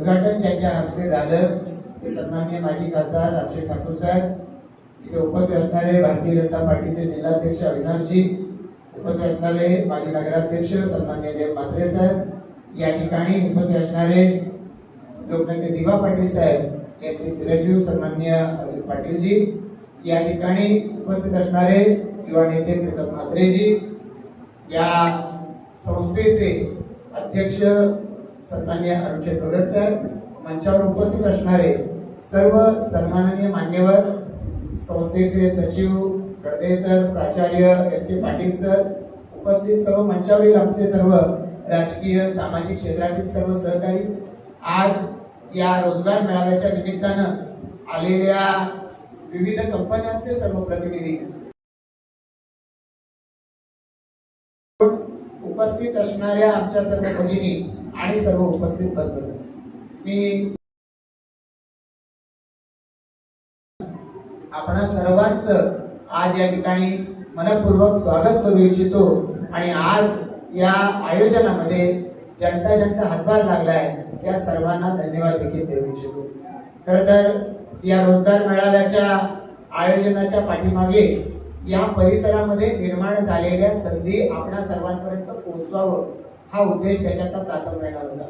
उद्घाटन ज्याच्या हस्ते झालं. ते सन्मान्य माजी खासदार रामशेठ ठाकूर साहेब. इथे उपस्थित असणारे भारतीय जनता पार्टीचे जिल्हाध्यक्ष अविनाशजी उपस्थित असणारे माजी नगराध्यक्ष सन्मान्य देव म्हात्रे साहेब. या ठिकाणी उपस्थित असणारे लोकनेते दिवा पाटील साहेब यांचे चिरंजीव सन्मान्य अनिल पाटीलजी. या ठिकाणी उपस्थित असणारे युवा नेते प्रीतम म्हात्रेजी. या संस्थेचे अध्यक्ष सन्मान्य अरुणशेठ भगत साहेब मंचावर उपस्थित असणारे सर्व सन्माननीय मान्यवर संस्थेचे सचिव गडदे सर प्राचार्य एस के पाटील सर उपस्थित सर्व मंचावरील आमचे सर्व राजकीय सामाजिक क्षेत्रातील सर्व सहकारी आज या रोजगार मेळाव्याच्या निमित्तानं आलेल्या विविध कंपन्यांचे सर्व प्रतिनिधी उपस्थित असणाऱ्या आमच्या सर्व भगिनी आणि सर्व उपस्थित बंधू मी आपण सर्वांचं आज या ठिकाणी मनपूर्वक स्वागत करू इच्छितो आणि आज या आयोजनामध्ये ज्यांचा ज्यांचा हातभार लागलाय त्या सर्वांना धन्यवाद देखील देऊ इच्छितो. खर तर या रोजगार मेळाव्याच्या आयोजनाच्या पाठीमागे या परिसरामध्ये निर्माण झालेल्या संधी आपणा सर्वांपर्यंत पोहोचवावं हा उद्देश त्याच्यातला प्राथमिक होता.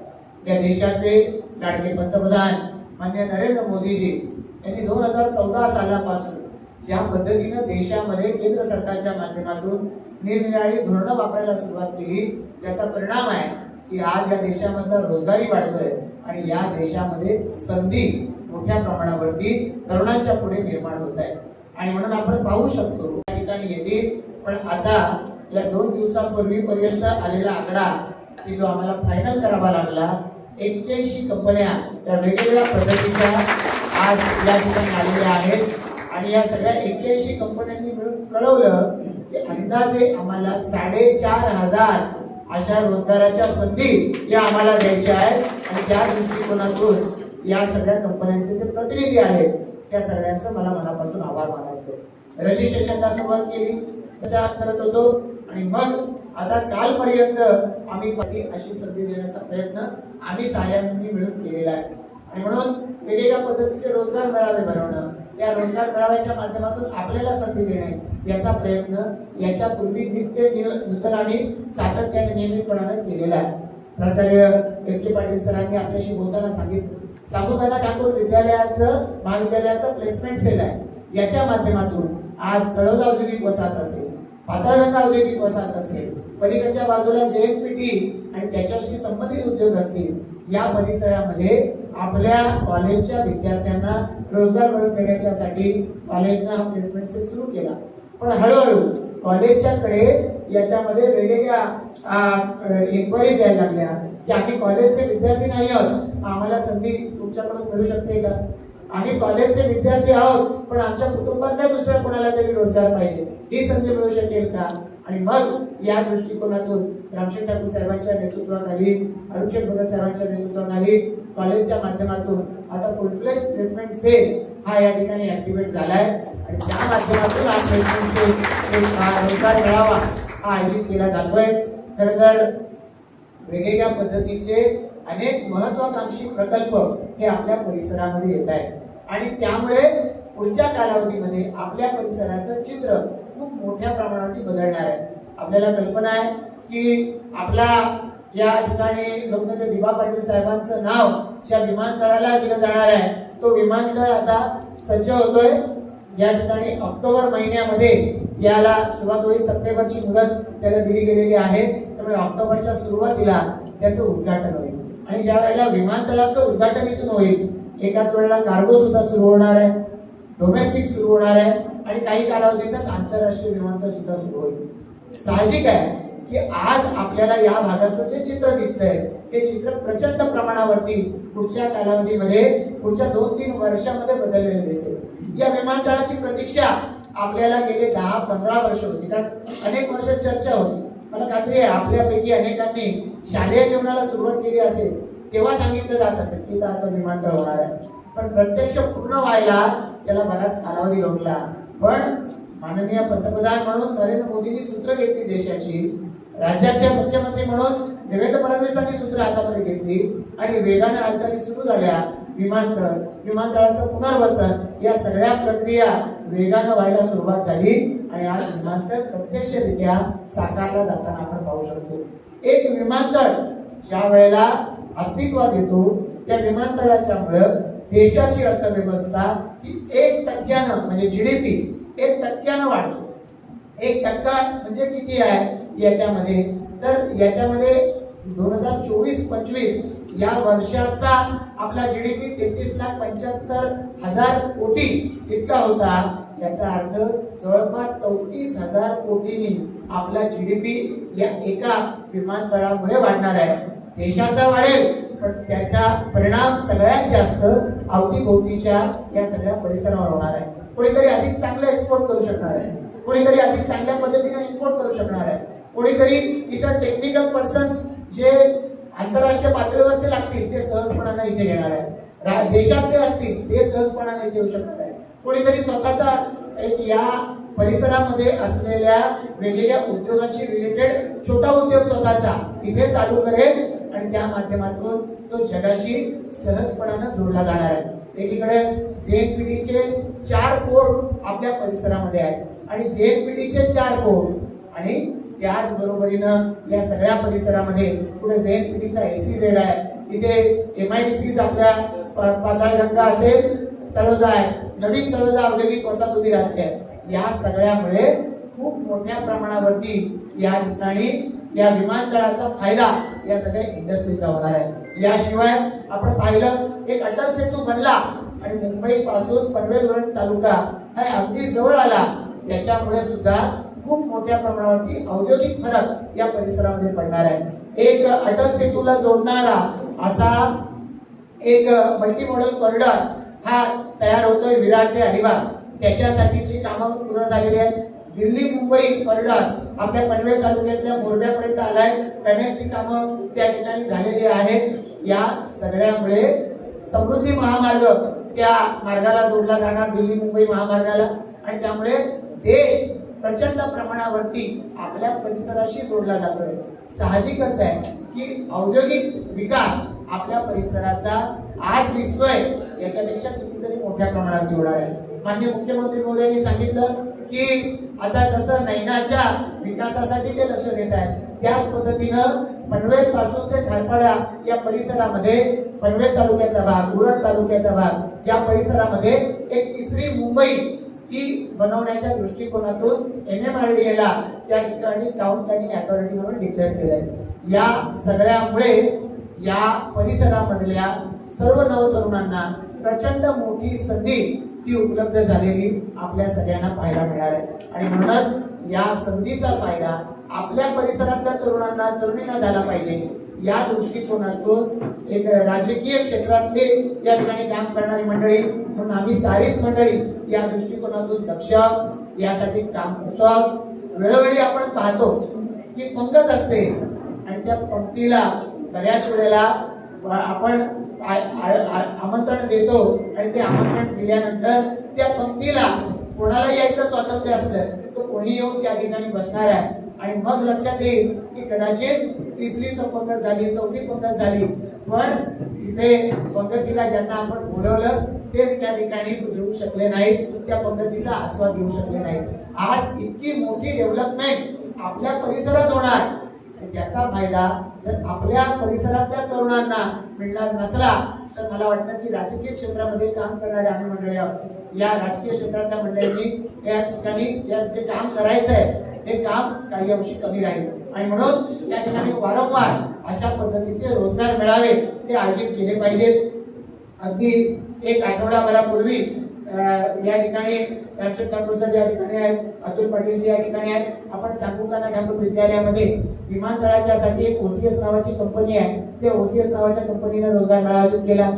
या देशाचे लाडके पंतप्रधान मान्य नरेंद्र मोदीजी यांनी दोन हजार चौदा सालापासून ज्या पद्धतीनं देशामध्ये केंद्र सरकारच्या माध्यमातून निरनिराळी धोरणं वापरायला सुरुवात केली त्याचा परिणाम आहे की आज या देशामधला रोजगारी वाढतोय आणि या देशामध्ये संधी मोठ्या प्रमाणावरती तरुणांच्या पुढे निर्माण होत आहे. आणि म्हणून आपण पाहू शकतो या ठिकाणी येतील. पण आता या दोन दिवसांपूर्वी पर्यंत आलेला आकडा की जो आम्हाला फायनल करावा लागला एक्क्याऐंशी कंपन्या त्या वेगवेगळ्या पद्धतीच्या आज या ठिकाणी आलेल्या आहेत. आणि या सगळ्या एक्क्याऐंशी कंपन्यांनी मिळून कळवलं की अंदाजे आम्हाला साडेचार हजार अशा रोजगाराच्या संधी या आम्हाला द्यायच्या आहेत. आणि त्या दृष्टिकोनातून या सगळ्या कंपन्यांचे जे प्रतिनिधी आहेत त्या सगळ्यांचं मला मनापासून आभार मानायचं रजिस्ट्रेशनला सुरुवात केली त्याच्या करत होतो. आणि मग आता कालपर्यंत आम्ही पती अशी संधी देण्याचा प्रयत्न आम्ही साऱ्यांनी मिळून केलेला आहे. आणि म्हणून वेगवेगळ्या पद्धतीचे रोजगार मेळावे भरवणं त्या रोजगार मेळाव्याच्या माध्यमातून आपल्याला संधी देणे याचा प्रयत्न याच्यापूर्वी नित्य नूतनाने नूतन आणि सातत्याने नियमितपणाने केलेला आहे. प्राचार्य एस के पाटील सरांनी आपल्याशी बोलताना सांगितलं साबुदाना ठाकूर विद्यालयाचं महाविद्यालयाचं प्लेसमेंट सेल आहे याच्या माध्यमातून आज तळोदा औद्योगिक वसाहत असेल पाताळगंगा औद्योगिक वसाहत असेल पलीकडच्या बाजूला जेएनपीटी आणि त्याच्याशी संबंधित उद्योग असतील या परिसरामध्ये आपल्या कॉलेजच्या विद्यार्थ्यांना रोजगार मिळवून देण्याच्यासाठी कॉलेजनं हा प्लेसमेंट सेल सुरू केला. पण हळूहळू कॉलेजच्या कडे याच्यामध्ये वेगवेगळ्या इन्क्वायरीज यायला लागल्या. की आम्ही कॉलेजचे विद्यार्थी नाही आहोत. आम्हाला संधी तुमच्याकडून मिळू शकते का? आम्ही कॉलेजचे विद्यार्थी आहोत पण आमच्या कुटुंबातल्या दुसऱ्या कोणाला तरी रोजगार पाहिजे? ही संधी मिळू शकेल का? आणि मग या दृष्टिकोनातून रामशेठ ठाकूर साहेबांच्या नेतृत्वाखाली अरुणशेठ भगत साहेबांच्या नेतृत्वाखाली कॉलेजच्या माध्यमातून आता फुल फ्लेश प्लेसमेंट सेल हा या ठिकाणी ऍक्टिव्हेट झालाय. आणि त्या माध्यमातून हा प्लेसमेंट सेल हा रोजगार मेळावा हा आयोजित केला जातोय. खरं तर वेगवेगळ्या पद्धतीचे अनेक महत्वाकांक्षी प्रकल्प हे आपल्या परिसरामध्ये येत आहेत. आणि त्यामुळे पुढच्या कालावधीमध्ये आपल्या परिसराचं चित्र खूप मोठ्या प्रमाणावरती बदलणार आहे. आपल्याला कल्पना आहे की आपला या ठिकाणी लोकनेते दिबा पाटील साहेबांचं नाव ज्या विमानतळाला दिलं जाणार आहे तो विमानतळ आता सज्ज होतोय. या ठिकाणी ऑक्टोबर महिन्यामध्ये याला सुरुवात होईल सप्टेंबरची मुदत त्याला दिली गेलेली आहे. त्यामुळे ऑक्टोबरच्या सुरुवातीला त्याचं उद्घाटन होईल. आणि ज्या वेळेला विमानतळाचं उद्घाटन इथून होईल एकाच वेळेला कार्गो सुद्धा सुरू होणार आहे. डोमेस्टिक सुरू होणार आहे आणि काही कालावधीतच आंतरराष्ट्रीय विमानतळ सुद्धा सुरू होईल. साहजिक आहे की आज आपल्याला या भागाचं जे चित्र दिसतंय ते चित्र प्रचंड प्रमाणावरती पुढच्या कालावधीमध्ये पुढच्या दोन तीन वर्षामध्ये बदललेलं दिसेल. या विमानतळाची प्रतीक्षा आपल्याला गेले दहा पंधरा वर्ष होती. कारण अनेक वर्ष चर्चा होती. मला खात्री आहे आपल्यापैकी अनेकांनी शालेय जीवनाला सुरुवात केली असेल. तेव्हा सांगितलं जात असेल की आता विमानतळ होणार आहे. पण प्रत्यक्ष पूर्ण व्हायला त्याला बराच कालावधी लोटला पण माननीय पंतप्रधान म्हणून नरेंद्र मोदींनी सूत्र घेतली देशाची. राज्याचे मुख्यमंत्री म्हणून देवेंद्र फडणवीसांनी सूत्र हातामध्ये घेतली आणि वेगाने हालचाली सुरू झाल्या. विमानतळ विमानतळाचं पुनर्वसन या सगळ्या प्रक्रिया वेगानं व्हायला सुरुवात झाली आणि आज विमानतळ प्रत्यक्षरित्या साकारला जाताना आपण पाहू शकतो. एक विमानतळ ज्या वेळेला अस्तित्वात येतो. त्या विमानतळाच्यामुळे देशाची अर्थव्यवस्था ही एक टक्क्यानं म्हणजे जीडीपी एक टक्क्यानं वाढतो एक टक्का म्हणजे किती आहे? याच्यामध्ये. तर याच्यामध्ये दोन हजार चोवीस पंचवीस या वर्षाचा आपला जीडीपी तेहतीस लाख पंच्याहत्तर हजार कोटी इतका होता. याचा अर्थ जवळपास चौतीस हजार कोटींनी आपला जीडीपी या एका विमानतळामुळे वाढणार आहे. देशाचा वाढेल. पण त्याचा परिणाम सगळ्यात जास्त अवतीभोवतीच्या या सगळ्या परिसरावर होणार आहे. कोणीतरी अधिक चांगलं एक्सपोर्ट करू शकणार आहे. कोणीतरी अधिक चांगल्या पद्धतीने इम्पोर्ट करू शकणार आहे. कोणीतरी इतर टेक्निकल पर्सन्स जे आंतरराष्ट्रीय पातळीवरचे लागतील ते सहजपणाने इथे घेणार आहेत. देशात देशातले असतील ते सहजपणाने इथे येऊ शकणार आहे कोणीतरी स्वतःचा एक या परिसरामध्ये असलेल्या वेगवेगळ्या उद्योगांशी रिलेटेड छोटा उद्योग स्वतःचा इथे चालू करेल. आणि त्या माध्यमातून तो जगाशी सहजपणानं जोडला जाणार आहे. एकीकडे जेएनपीटीचे चार कोड आपल्या परिसरामध्ये आहेत आणि जेएनपीटीचे चार कोड आणि त्याच बरोबरीनं या सगळ्या परिसरामध्ये पुढे जेएनपीटीचा एसी झेड आहे. इथे एमआयडीसी आपल्या पाताळगंगा असेल तळोजा आहे. नवीन तळोजा औद्योगिक वसाहत उभी राहते. आहे या सगळ्यामुळे खूप मोठ्या प्रमाणावरती या ठिकाणी या विमानतळाचा फायदा या सगळ्या इंडस्ट्रीला होणार आहे. याशिवाय आपण पाहिलं एक अटल सेतू बनला आणि मुंबई पासून पनवेल तालुका हा अगदी जवळ आला. त्याच्यामुळे सुद्धा खूप मोठ्या प्रमाणावरती औद्योगिक फरक या परिसरामध्ये पडणार आहे. एक अटल सेतूला जोडणारा असा एक मल्टी मॉडल कॉरिडॉर हा तयार होतोय विरार ते अलिबाग. त्याच्यासाठीची कामं पूर्ण झालेली आहेत. दिल्ली मुंबई कॉरिडॉर आपल्या पनवेल तालुक्यातल्या मोरब्यापर्यंत आलाय. टनेलची कामं त्या ठिकाणी झालेली आहेत. या सगळ्यामुळे समृद्धी महामार्ग त्या मार्गाला जोडला जाणार दिल्ली मुंबई महामार्गाला. आणि त्यामुळे देश प्रचंड प्रमाणावरती आपल्या परिसराशी जोडला जातोय. साहजिकच आहे की औद्योगिक विकास आपल्या परिसराचा आज दिसतोय. याच्यापेक्षा कितीतरी मोठ्या प्रमाणात होणार आहे. माननीय मुख्यमंत्री महोदयांनी सांगितलं की आता जसं नैनाच्या विकासासाठी ते लक्ष देत आहेत त्याच पद्धतीनं पनवेल पासून ते खारपाडा या परिसरामध्ये पनवेल तालुक्याचा भाग उरण तालुक्याचा भाग या परिसरामध्ये एक तिसरी मुंबई ही बनवण्याच्या दृष्टिकोनातून एम एम आर डी एला त्या ठिकाणी टाउन प्लॅनिंग अथॉरिटी म्हणून डिक्लेअर आहे या सगळ्यामुळे या परिसरामधल्या सर्व नवतरुणांना प्रचंड मोठी संधी ती उपलब्ध झालेली आपल्या सगळ्यांना पाहायला मिळाली आहे. आणि म्हणूनच या संधीचा फायदा आपल्या परिसरातल्या तरुणांना तरुणींना झाला पाहिजे. या दृष्टिकोनातून एक राजकीय क्षेत्रातले या ठिकाणी काम करणारी मंडळी म्हणून आम्ही सारीच मंडळी या दृष्टिकोनातून दक्ष यासाठी काम करतो वेळोवेळी आपण पाहतो की पंगत असते आणि त्या पंक्तीला बऱ्याच वेळेला आपण आमंत्रण देतो. आणि ते आमंत्रण दिल्यानंतर त्या पंक्तीला कोणाला यायचं स्वातंत्र्य असलं तो कोणी येऊन त्या ठिकाणी बसणार आहे. आणि मग लक्षात येईल की कदाचित तिसरी पंगत झाली चौथी पंगत झाली. पण तिथे पंगतीला ज्यांना आपण बोलवलं तेच त्या ठिकाणी घेऊ शकले नाहीत त्या पद्धतीचा आस्वाद घेऊ शकले नाहीत. आज इतकी मोठी डेव्हलपमेंट आपल्या परिसरात होणार. आणि त्याचा फायदा जर आपल्या परिसरातल्या तरुणांना मिळणार नसला तर मला वाटतं की राजकीय क्षेत्रामध्ये काम करणारे आम्ही मंडळी आहोत या राजकीय क्षेत्रातल्या मंडळींनी या ठिकाणी या जे काम करायचं आहे हे काम काही अंशी कमी राहील. आणि म्हणून या ठिकाणी वारंवार अशा पद्धतीचे रोजगार मिळावे ते आयोजित केले पाहिजेत. अगदी एक आठवडाभरापूर्वी या ठिकाणी रामचंद्र ठाकूर सर या ठिकाणी आहेत अतुल पाटील या ठिकाणी आहेत आपण चाकूकाना ठाकूर विद्यालयामध्ये विमानतळाच्यासाठी एक ओसीएस नावाची कंपनी आहे. त्या ओसीएस नावाच्या कंपनीने रोजगार मेळा आयोजित केला.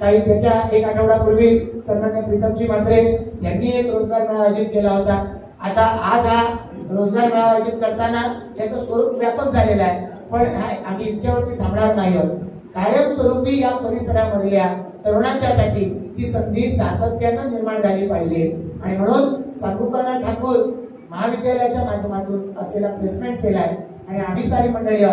काही त्याच्या एक आठवडापूर्वी सन्मान्य प्रीतमजी म्हात्रे यांनी एक रोजगार मेळा आयोजित केला होता. आता आज हा रोजगार मेळा आयोजित करताना त्याचं स्वरूप व्यापक झालेलं आहे. पण आम्ही इतक्यावरती थांबणार नाही आहोत. कायमस्वरूपी या परिसरामधल्या तरुणांच्यासाठी ही संधी सातत्यानं निर्माण झाली पाहिजे. आणि म्हणून चांदूकाना ठाकूर महाविद्यालयाच्या माध्यमातून असलेला प्लेसमेंट सेल आहे. आणि आम्ही सारी मंडळी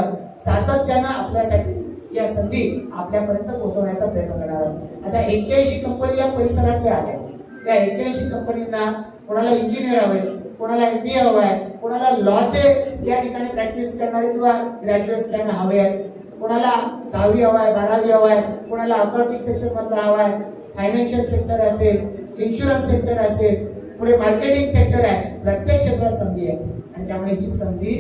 सातत्यानं आपल्यासाठी या संधी आपल्यापर्यंत पोहोचवण्याचा प्रयत्न करणार आहोत. आता एक्क्याऐंशी कंपनी या परिसरातल्या आल्या त्या एक्क्याऐंशी कंपनींना कोणाला इंजिनियर हवे कोणाला एम बी ए हवं आहे कोणाला लॉचे या ठिकाणी प्रॅक्टिस करणारे किंवा ग्रॅज्युएट्स त्यांना हवे आहेत कोणाला दहावी हवा आहे बारावी हवा आहे कोणाला अकाउंटिंग सेक्शन मधला हवा आहे फायनान्शियल सेक्टर असेल इन्शुरन्स सेक्टर असेल पुढे मार्केटिंग सेक्टर आहे प्रत्येक क्षेत्रात संधी आहे. आणि त्यामुळे ही संधी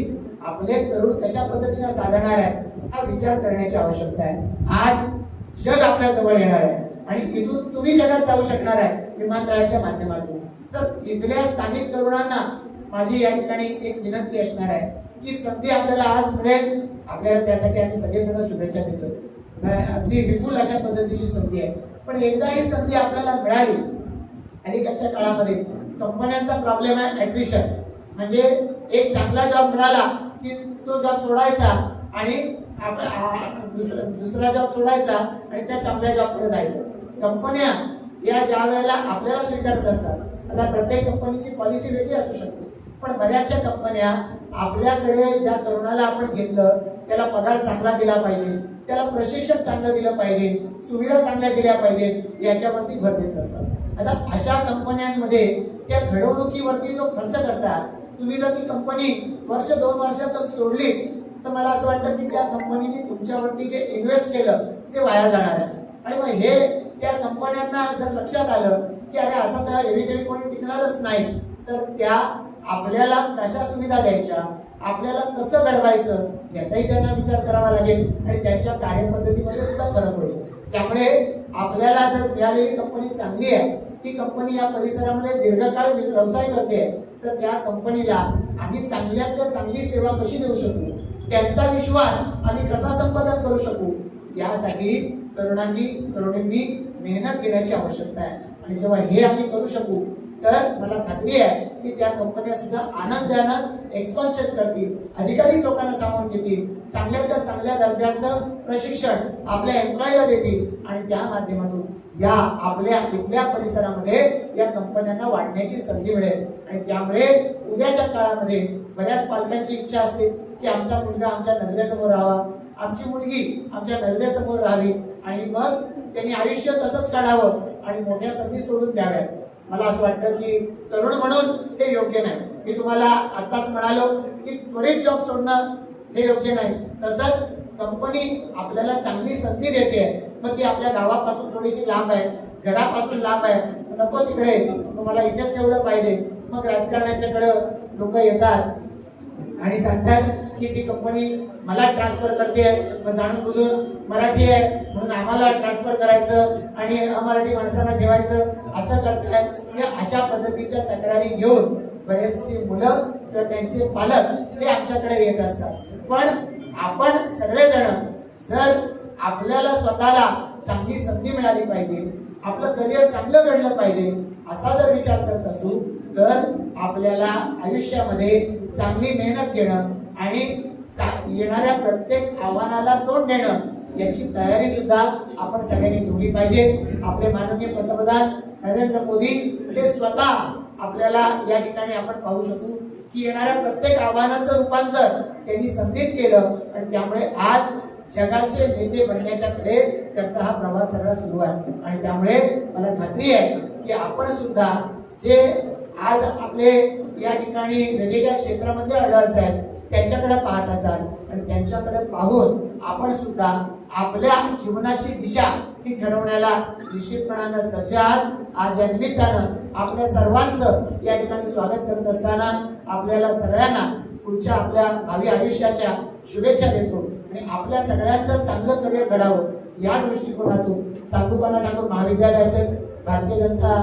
आपले तरुण कशा पद्धतीने साधणार आहे हा विचार करण्याची आवश्यकता आहे. आज जग आपल्या जवळ येणार आहे. आणि इथून तुम्ही जगात जाऊ शकणार आहे विमानतळाच्या माध्यमातून. तर इथल्या स्थानिक तरुणांना माझी या ठिकाणी एक विनंती असणार आहे की संधी आपल्याला आज मिळेल. आपल्याला त्यासाठी आम्ही सगळेजण शुभेच्छा देतो अगदी विपुल अशा पद्धतीची संधी आहे. पण एकदा ही संधी आपल्याला मिळाली अलीकडच्या काळामध्ये कंपन्यांचा प्रॉब्लेम आहे ऍडमिशन म्हणजे एक चांगला जॉब मिळाला की तो जॉब सोडायचा आणि दुसरा दुसरा जॉब सोडायचा आणि त्या चांगल्या जॉबकडे जायचं. कंपन्या या ज्या वेळेला आपल्याला स्वीकारत असतात आता प्रत्येक कंपनीची पॉलिसी वेगळी असू शकते. पण बऱ्याचशा कंपन्या आपल्याकडे ज्या तरुणाला आपण घेतलं त्याला पगार चांगला दिला पाहिजे त्याला प्रशिक्षण चांगलं दिलं पाहिजे सुविधा चांगल्या दिल्या पाहिजेत याच्यावरती भर देत असतात. आता अशा कंपन्यांमध्ये त्या घडवणुकीवरती जो खर्च करतात तुम्ही जर ती कंपनी वर्ष दोन वर्षातच सोडली तर मला असं वाटतं की त्या कंपनीने तुमच्यावरती जे इन्व्हेस्ट केलं ते वाया जाणार आहे. आणि मग हे त्या कंपन्यांना जर लक्षात आलं की अरे असं तर एवी तेवी कोणी टिकणारच नाही तर त्या आपल्याला कशा सुविधा द्यायच्या? आपल्याला कसं घडवायचं याचाही त्यांना विचार करावा लागेल आणि त्यांच्या कार्यपद्धतीमध्ये सुद्धा फरक होईल. त्यामुळे आपल्याला जर मिळालेली कंपनी चांगली आहे ती कंपनी या परिसरामध्ये दीर्घकाळ व्यवसाय करते तर त्या कंपनीला आम्ही चांगल्यातल्या चांगली सेवा कशी देऊ शकू? त्यांचा विश्वास आम्ही कसा संपादन करू शकू? यासाठी तरुणांनी तरुणींनी मेहनत घेण्याची आवश्यकता आहे. आणि जेव्हा हे आम्ही करू शकू तर मला खात्री आहे की त्या कंपन्या सुद्धा आनंदानं एक्सपान्शन करतील अधिकाधिक लोकांना सामावून घेतील चांगल्याच्या चांगल्या दर्जाचं प्रशिक्षण आपल्या एम्प्लॉईला देतील आणि त्या माध्यमातून या आपल्या इथल्या परिसरामध्ये या कंपन्यांना वाढण्याची संधी मिळेल. आणि त्यामुळे उद्याच्या काळामध्ये बऱ्याच पालकांची इच्छा असते की आमचा मुलगा आमच्या नजरेसमोर राहावा. आमची मुलगी आमच्या नजरेसमोर राहावी आणि मग त्यांनी आयुष्य तसंच काढावं आणि मोठ्या संधी सोडून द्याव्यात. मला असं वाटतं की तरुण म्हणून हे योग्य नाही. मी तुम्हाला आताच म्हणालो की त्वरित जॉब सोडणं हे योग्य नाही. तसंच कंपनी आपल्याला चांगली संधी देते. मग ती आपल्या गावापासून थोडीशी लांब आहे. घरापासून लांब आहे. नको तिकडे. तुम्हाला इथेच ठेवलं पाहिजे. मग राजकारण्याच्याकडं लोक येतात. आणि सांगतात की ती कंपनी मला ट्रान्सफर करते मग जाणून बुजून मराठी आहे. म्हणून आम्हाला ट्रान्सफर करायचं आणि अमराठी माणसांना ठेवायचं. असं करतायत या अशा पद्धतीच्या तक्रारी घेऊन बरेचशी मुलं किंवा त्यांचे पालक हे आमच्याकडे येत असतात. पण आपण सगळेजण जर आपल्याला स्वतःला चांगली संधी मिळाली पाहिजे आपलं करिअर चांगलं घडलं पाहिजे असा जर विचार करत असू तर आपल्याला आयुष्यामध्ये चांगली मेहनत घेणं आणि चा- येणाऱ्या प्रत्येक आव्हानाला तोंड देणं याची तयारी सुद्धा आपण सगळ्यांनी ठेवली पाहिजे. आपले माननीय पंतप्रधान नरेंद्र मोदी हे स्वतः आपल्याला या ठिकाणी आपण पाहू शकू की येणाऱ्या प्रत्येक आव्हानाचं रूपांतर त्यांनी संधीत केलं आणि त्यामुळे आज जगाचे नेते बनण्याच्याकडे त्यांचा हा प्रवास सगळा सुरू आहे. आणि त्यामुळे मला खात्री आहे की आपण सुद्धा जे आज आपले या ठिकाणी वेगवेगळ्या क्षेत्रामध्ये अडल्स आहेत त्यांच्याकडे पाहत असाल. आणि त्यांच्याकडे पाहून आपण सुद्धा आपल्या जीवनाची दिशा ही ठरवण्याला निश्चितपणानं सज्ज आहात आज या निमित्तानं आपल्या सर्वांचं या ठिकाणी स्वागत करत असताना आपल्याला सगळ्यांना पुढच्या आपल्या भावी आयुष्याच्या शुभेच्छा देतो. आणि आपल्या सगळ्यांचं चांगलं करिअर घडावं या दृष्टिकोनातून चांदूपाना ठाकूर महाविद्यालय असेल भारतीय जनता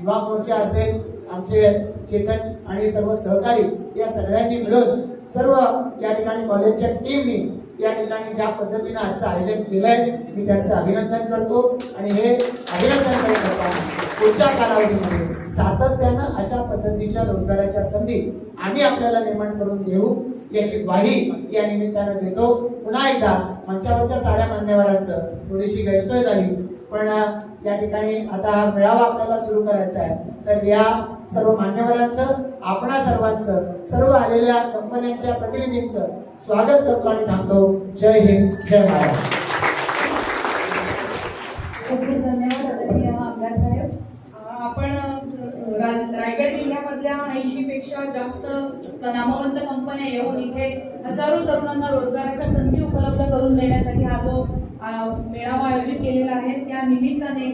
युवा मोर्चा असेल आमचे चेतन आणि सर्व सहकारी या सगळ्यांनी मिळून सर्व या ठिकाणी कॉलेजच्या टीमनी या ठिकाणी ज्या पद्धतीनं आजचं आयोजन केलंय मी त्यांचं अभिनंदन करतो. आणि हे अभिनंदन करत असताना पुढच्या कालावधीमध्ये सातत्यानं अशा पद्धतीच्या रोजगाराच्या संधी आम्ही आपल्याला निर्माण करून देऊ याची ग्वाही या निमित्तानं देतो. पुन्हा एकदा मंचावरच्या साऱ्या मान्यवरांचं थोडीशी गैरसोय झाली. पण या ठिकाणी आता हा मेळावा आपल्याला सुरू करायचा आहे. तर या सर्व मान्यवरांचं आपणा सर्वांचं सर्व आलेल्या कंपन्यांच्या प्रतिनिधींचं स्वागत करतो आणि थांबतो. जय हिंद जय महाराष्ट्र खूप खूप धन्यवाद आदरणीय आमदार साहेब अं, आपण अं, रा- रायगड जिल्ह्यामधल्या ऐंशी पेक्षा जास्त नामवंत कंपन्या येऊन इथे हजारो तरुणांना रोजगाराच्या संधी उपलब्ध करून देण्यासाठी हा जो मेळावा आयोजित केलेला आहे त्या निमित्ताने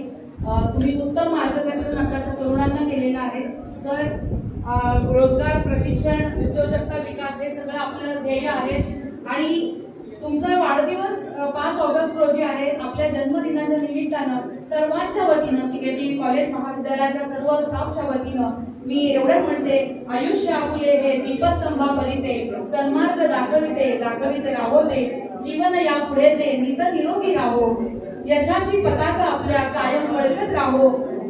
तुम्ही उत्तम मार्गदर्शन आताच्या तरुणांना केलेलं आहे. सर रोजगार प्रशिक्षण उद्योजकता विकास हे सगळं आपलं ध्येय आहेच. आणि तुमचा वाढदिवस पाच ऑगस्ट रोजी आहे. आपल्या जन्मदिनाच्या निमित्तानं सर्वांच्या वतीनं सिकेटी कॉलेज महाविद्यालयाच्या सर्व स्टाफच्या वतीनं मी एवढं म्हणते आयुष्य आपुले हे दीपस्तंभापरिते सन्मार्ग दाखविते दाखविते राहोते जीवन या पुढे ते नित निरोगी राहो. यशाची पताका आपल्या कायम बळकत राहो.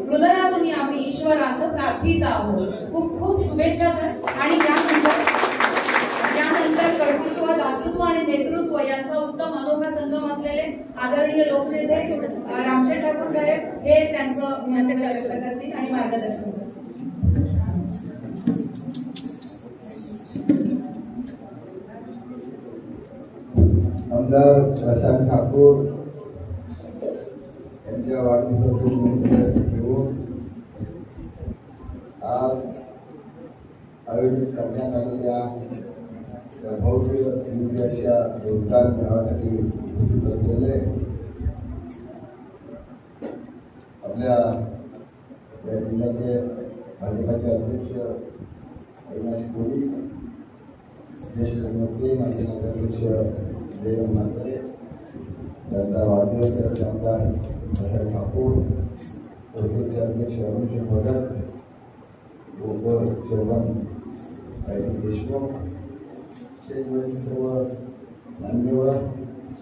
हृदयातून आम्ही ईश्वर असं प्रार्थित आहोत. खूप खूप शुभेच्छा सर. आणि यानंतर यानंतर कर्तृत्व दातृत्व आणि नेतृत्व यांचा उत्तम अनोखा संगम असलेले आदरणीय लोकनेते रामशेठ ठाकूर साहेब हे त्यांचं करतील आणि मार्गदर्शन आमदार प्रशांत ठाकूर यांच्या वाढदिवसाचे घेऊन आज आयोजित करण्यात आलेल्या भव्य दिव्याच्या अशा रोजगार मेळाव्यासाठी उपस्थित असलेले आपल्या या जिल्ह्याचे भाजपाचे अध्यक्ष अविनाश कोळी ज्येष्ठ नेते माजी नगराध्यक्ष जयराम म्हात्रे त्यांचा वाढदिवस आमदार प्रसाद ठाकूर संस्थेचे अध्यक्ष अरुण भगत गोपर चौहान आयटी देशमुख शेतकरी सर्व मान्यवर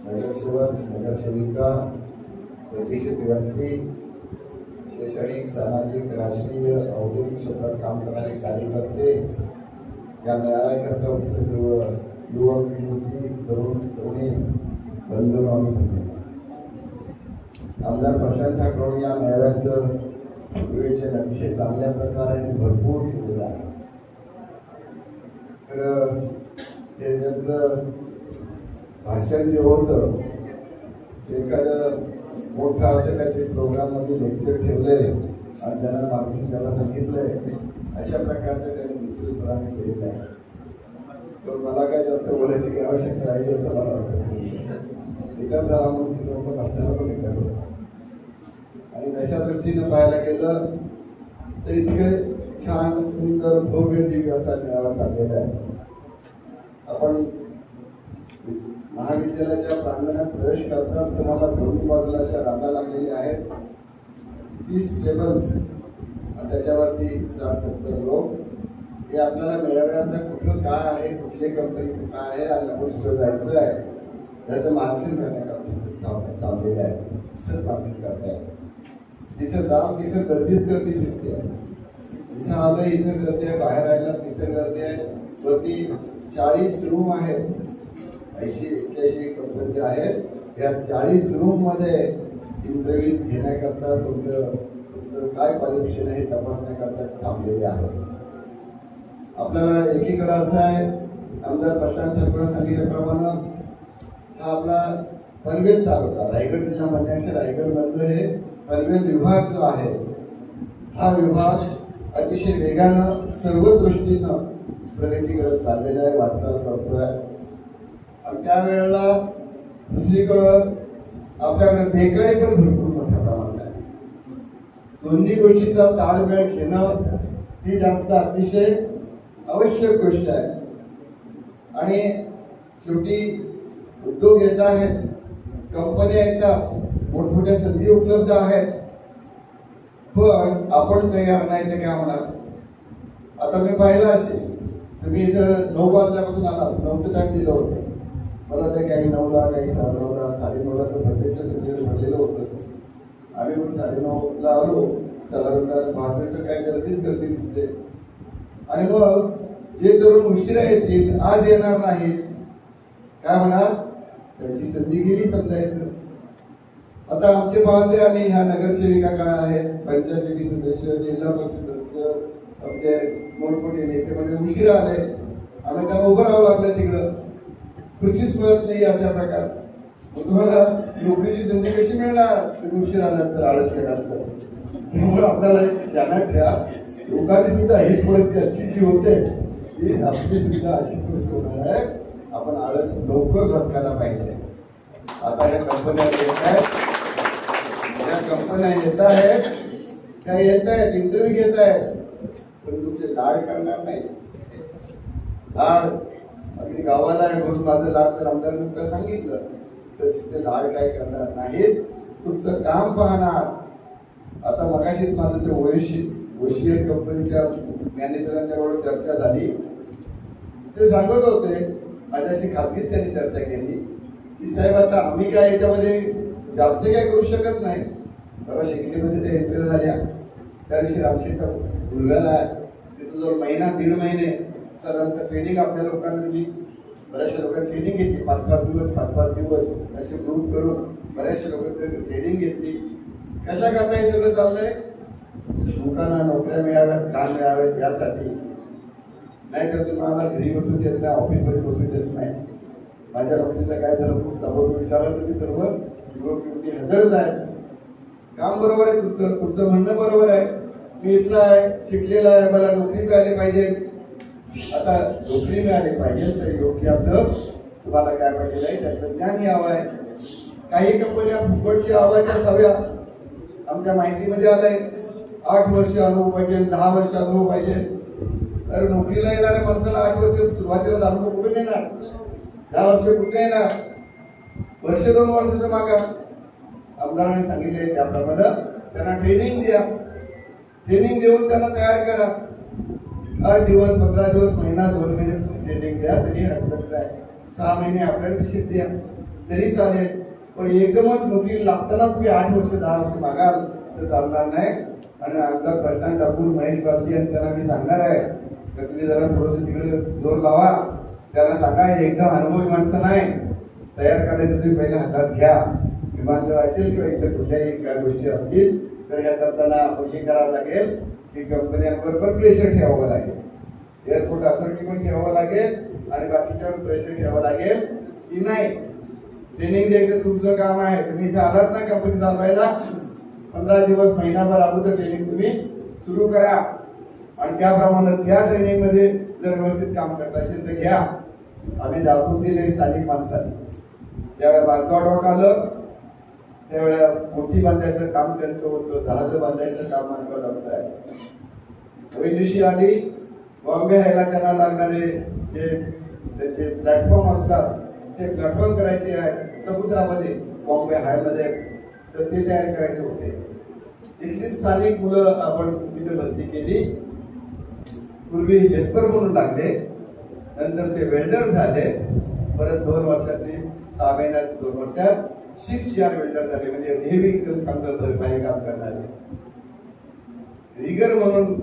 नगरसेवक नगरसेविका प्रतिष्ठित व्यक्ती शैक्षणिक सामाजिक राजकीय औद्योगिक क्षेत्रात काम करणारे कार्यकर्ते या मेळाव्याकरता उपस्थित युवक युवती तरुण तरुणी आमदार प्रशांत ठाकरे या मेळाव्याचं नियोजन अतिशय चांगल्या प्रकारे भरपूर केलेलं आहे. तर ते त्यांचं भाषण जे होतं ते एखादं मोठं असं काहीतरी प्रोग्राममध्ये लेक्चर ठेवलंय आणि त्यांना मार्गदर्शन त्याला सांगितलंय अशा प्रकारचं त्यांनी विस्तृतपणाने केलेलं आहे. तर मला काय जास्त बोलायची आवश्यकता आहे असं मला वाटतं. इतर गावामध्ये लोक आपल्याला पण येतात. आणि अशा दृष्टीनं पाहायला गेलं तर इतकं छान सुंदर भव्य दिव्य असा मेळावा चाललेला आहे. आपण महाविद्यालयाच्या प्रांगणात प्रवेश करताच तुम्हाला दोन्ही बाजूला अशा रांगा लागलेल्या आहेत. तीस टेबल्स आणि त्याच्यावरती साठ सत्तर लोक. हे आपल्याला मेळाव्याचं कुठलं काय आहे कुठल्या कंपनीचं काय आहे आणि आपण कुठं जायचं आहे. याचं मार्गदर्शन करण्याकरता थांबलेलं आहे तिथंच मार्गदर्शन करताय. तिथं जाल तिथं गर्दीच गर्दी दिसते. इथं आलं इथं गर्दी आहे बाहेर आयला तिथं गर्दी आहे. वरती चाळीस रूम आहेत. ऐंशी एक्क्याऐंशी कंपनी आहेत या चाळीस रूममध्ये इंटरव्ह्यू घेण्याकरता तुमचं तुमचं काय क्वालिफिकेशन आहे तपासण्याकरता थांबलेले आहे. आपल्याला एकीकडं असं आहे आमदार प्रशांत ठाकूर सांगितल्याप्रमाणे हा आपला पनवेल तालुका रायगड जिल्हा म्हणण्याचे रायगडमधलं हे पनवेल विभाग जो आहे हा विभाग अतिशय वेगानं सर्व दृष्टीनं करत चाललेला आहे वाटचाल आहे आणि त्यावेळेला दुसरीकडं आपल्याकडे बेकारी पण भरपूर मोठ्या प्रमाणात आहे. दोन्ही गोष्टीचा ताळमेळ घेणं ही जास्त अतिशय आवश्यक गोष्ट आहे. आणि शेवटी उद्योग येत आहेत कंपन्या येतात मोठमोठ्या संधी उपलब्ध आहेत. पण आपण तयार नाही तर काय होणार? आता मी पाहिलं असेल तुम्ही इथं नऊ वाजल्यापासून आला नऊचं टाइम दिलं होतं. मला ते काही नऊला काही साडे नऊला साडे नऊला तर प्रत्यक्ष सगळं भरलेलं होतं. आम्ही पण साडे नऊला आलो साधारणतः पहाटेचं काय गर्दीच गर्दी दिसते आणि मग जे तरुण उशिरा येतील आज येणार नाहीत काय होणार? त्याची संधी गेली समजायचं. आता आमचे पाहते आम्ही ह्या नगरसेविका काय आहेत पंचायत समिती सदस्य जिल्हा परिषद सदस्य आमचे मोठमोठे नेते म्हणजे उशिरा आले. आणि त्यांना उभं राहावं लागलं तिकडं. खुर्चीच मिळत नाही अशा प्रकार. मग तुम्हाला नोकरीची संधी कशी मिळणार? तुम्ही उशिरानंतर आळस केल्यानंतर त्यामुळे आपल्याला ध्यानात ठेवा. लोकांनी सुद्धा ही परिस्थिती अशी जी होते. ती आपली सुद्धा अशी परिस्थिती होणार आहे. आपण आळस लवकर झटकायला पाहिजे. आता या कंपन्या येत आहेत. या कंपन्या येत आहेत. त्या येत आहेत इंटरव्ह्यू घेत आहेत. पण तुमचे लाड करणार नाही. लाड. अगदी गावाला आहे म्हणून माझं लाड तर आमदार सांगितलं. तसे ते लाड काय करणार नाहीत. तुमचं काम पाहणार. आता मगाशीच माझं ते ओएशी ओशियल कंपनीच्या मॅनेजरांच्या बरोबर चर्चा झाली. ते सांगत होते माझ्याशी खाजगीत त्यांनी चर्चा केली. की साहेब आता आम्ही काय याच्यामध्ये जास्त काय करू शकत नाही. बाबा शेकडीमध्ये त्या एंट्री झाल्या. त्या दिवशी रामशेठ मुलगाला आहे. तिथं जवळ महिना दीड महिने साधारणतः ट्रेनिंग आपल्या लोकांना दिली. बऱ्याचशा लोकांनी ट्रेनिंग घेतली. पाच पाच दिवस पाच पाच दिवस. असे ग्रुप करून बऱ्याचशा लोकांनी ट्रेनिंग घेतली. कशा करता हे सगळं चाललंय? लोकांना नोकऱ्या मिळाव्यात काम मिळावेत यासाठी. नाहीतर तुम्हाला घरी बसून देत नाही ऑफिसमध्ये बसून देत नाही. माझ्या नोकरीचं काय झालं खूप ताबडतोब विचारलं तुम्ही सर्व युवक युवती हजरच आहे काम बरोबर आहे तुमचं तुमचं म्हणणं बरोबर आहे. मी इथला आहे शिकलेला आहे मला नोकरी मिळाली पाहिजे. आता नोकरी मिळाली पाहिजे तर योग्य असं तुम्हाला काय पाहिजे नाही त्याचं ज्ञान यावं आहे. काही कंपन्या फुकटची आवाच्या सव्या. आमच्या माहितीमध्ये आलंय आठ वर्ष अनुभव पाहिजे दहा वर्ष अनुभव पाहिजे. अरे नोकरीला येणाऱ्या माणसाला आठ वर्ष सुरुवातीला अनुभव कुठे येणार दहा वर्ष कुठे येणार? वर्ष दोन वर्षाचं मागा. आमदारांनी सांगितले त्याप्रमाणे त्यांना ट्रेनिंग द्या. ट्रेनिंग देऊन त्यांना तयार करा. आठ दिवस पंधरा दिवस महिना दोन महिने ट्रेनिंग द्या तरी हरकत नाही. सहा महिने अप्रेंटिसशिप द्या. तरी चालेल. पण एकदमच नोकरी लागताना तुम्ही आठ वर्ष दहा वर्ष मागाल तर चालणार नाही. आणि आमदार प्रशांत ठाकूर महेश भारती आणि त्यांना मी सांगणार आहे तर तुम्ही जरा थोडंसं तिकडे जोर लावा. त्याला सांगा हे एकदम अनुभवी माणसं नाही. तयार करायचं तुम्ही पहिल्या हातात घ्या. विमानतळ असेल किंवा इतर कुठल्याही काय गोष्टी असतील तर या करताना आपण हे करावं लागेल की कंपन्यांबरोबर प्रेशर ठेवावं लागेल. एअरपोर्ट अथॉरिटी पण ठेवावं लागेल आणि बाकीच्यावर प्रेशर ठेवावं लागेल की नाही. ट्रेनिंग द्यायचं तुमचं काम आहे. तुम्ही इथे आलात ना कंपनी चालवायला? पंधरा दिवस महिनाभर अगोदर ट्रेनिंग तुम्ही सुरू करा. आणि त्याप्रमाणे त्या ट्रेनिंगमध्ये जर व्यवस्थित काम करत असेल तर घ्या. आम्ही दाखवून दिले स्थानिक माणसांनी. ज्यावेळेला बांधकाव डॉक आलं त्यावेळेला मोठी बांधायचं काम त्यांचं होतं. जहाज बांधायचं काम बांधकाव डॉक्टर आहे. नवीन दिवशी आली बॉम्बे ह्याला त्यांना लागणारे जे त्याचे प्लॅटफॉर्म असतात ते प्लॅटफॉर्म करायचे आहे. समुद्रामध्ये बॉम्बे हायमध्ये. तर ते तयार करायचे होते. तिथली स्थानिक मुलं आपण तिथे भरती केली. पूर्वी हेल्पर म्हणून लागले नंतर ते वेल्डर झाले परत दोन वर्षातली सहा महिन्यात दोन वर्षात शिफ्ट यार वेल्डर झाले म्हणजे नेहमी काम करणारे काही काम करणारे. रिगर म्हणून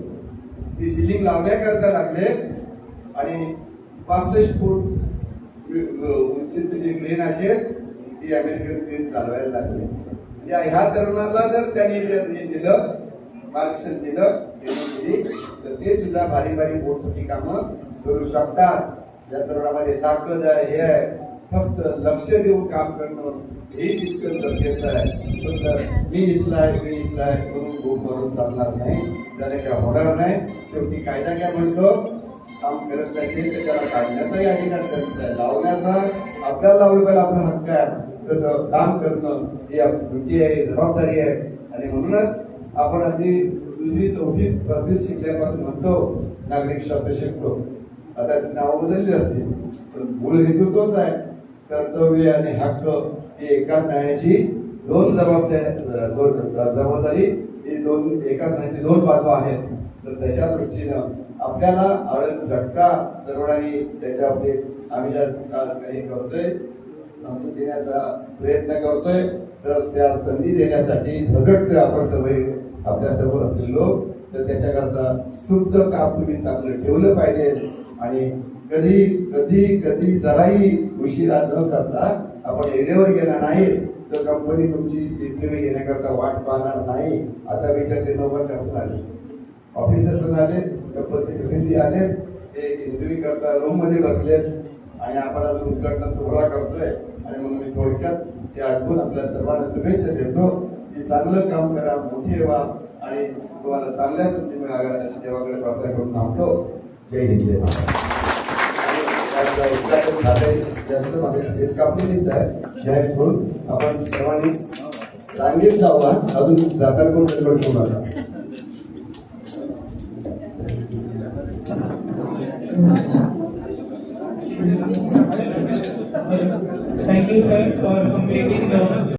ती सिलिंग लावण्याकरता लागले आणि पासष्ट फूट उंचीचे जी क्रेन असेल ती अमेरिकन क्रेन चालवायला लागली. म्हणजे ह्या तरुणाला जर त्यांनी दिलं मार्गदर्शन दिलं training तर ते सुद्धा भारी भारी मोठमोठी कामं करू शकतात. या तरुणामध्ये ताकद आहे हे आहे. फक्त लक्ष देऊन काम करणं हे तितकं गरजेचं आहे. फक्त मी इथला आहे मी इथला आहे करून खूप भरून चालणार नाही त्याला काय होणार नाही. शेवटी कायदा काय म्हणतो? काम करत नाही तर त्याला काढण्याचाही अधिकार करत आहे लावण्याचा आपल्याला लावलं पाहिजे आपला हक्क आहे. तसं काम करणं ही आपली ड्युटी आहे जबाबदारी आहे. आणि म्हणूनच आपण अगदी दुसरी चौथी पाचवी शिकल्यापासून म्हणतो नागरिक शास्त्र शिकतो आता त्याची नावं बदलली असतील पण मूळ हेतू तोच आहे. कर्तव्य आणि हक्क हे एकाच नाण्याची दोन जबाबदाऱ्या दोन जबाबदारी ही दोन एकाच नाण्याची दोन बाजू आहेत. तर तशा दृष्टीनं आपल्याला आळस झटका दरवडाने त्याच्यामध्ये आम्ही काही करतोय समजून देण्याचा प्रयत्न करतोय. तर त्या संधी देण्यासाठी झगडतोय आपण सर्व आपल्या सर्व असलेले लोक तर त्याच्याकरता तुमचं काम तुम्ही चांगलं ठेवलं पाहिजे. आणि कधी कधी कधी जराही उशिरा न करता आपण येण्यावर गेला नाही तर कंपनी तुमची इंटरव्ह्यू घेण्याकरता वाट पाहणार नाही आता मी तर ते नोबल टाकून आले. ऑफिसर पण आले प्रतिनिधी आले ते इंटरव्ह्यू करता रूममध्ये बसले बसलेत. आणि आपण आज उद्घाटन सोहळा करतोय. आणि म्हणून मी थोडक्यात ते आठवून आपल्या सर्वांना शुभेच्छा देतो. चांगलं काम करा मोठे व्हा आणि तुम्हाला चांगल्या संधी मिळाव्यात अशी देवाकडे प्रार्थना करून थांबतो. जय हिंद जय उद्घाटन झालंय जास्त कापलेलीच आहे जाहीर करून आपण सर्वांनी सांगेल जावा अजून जाताना कोण गडबड नका Thank you, sir, for completing the